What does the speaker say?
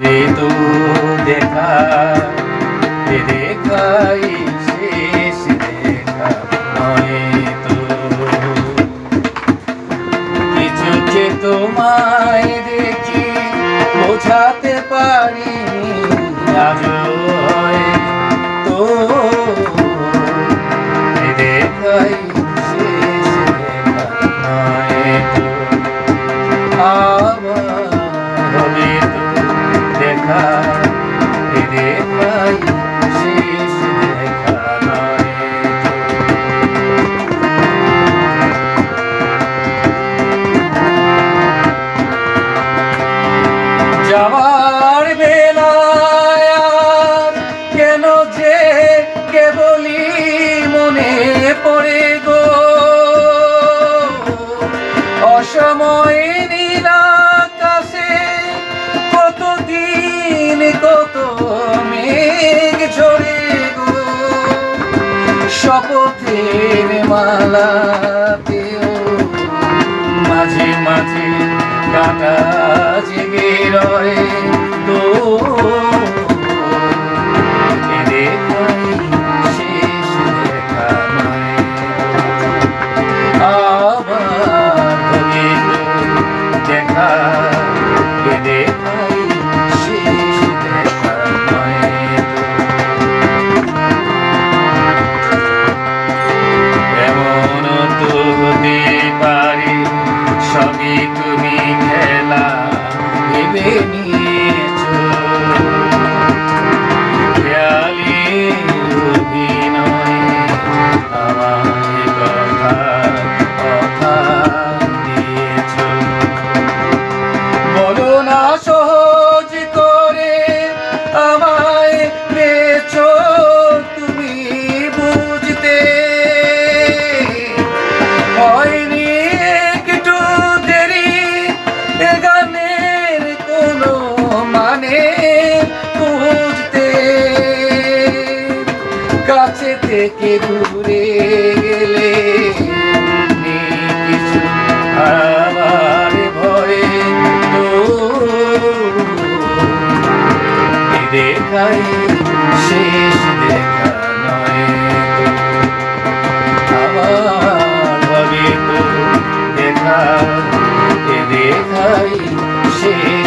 তো দেখা তো। তোমায় দেখি বোঝাতে পারি আজ পড়ে গো। অসময় নীলাকাশে কতদিন কত মেঘ ঝরে গো। শপথের মালাতেও মাঝে মাঝে কাটা জেগে রয়ে তো সবই তুমি খেলা ভেবে নিয়েছো কাছে থেকে দূরে গেলে কিছু ভয়ে দেখাই শেষ দেখা নয় হবে দেখা দেখাই শেষ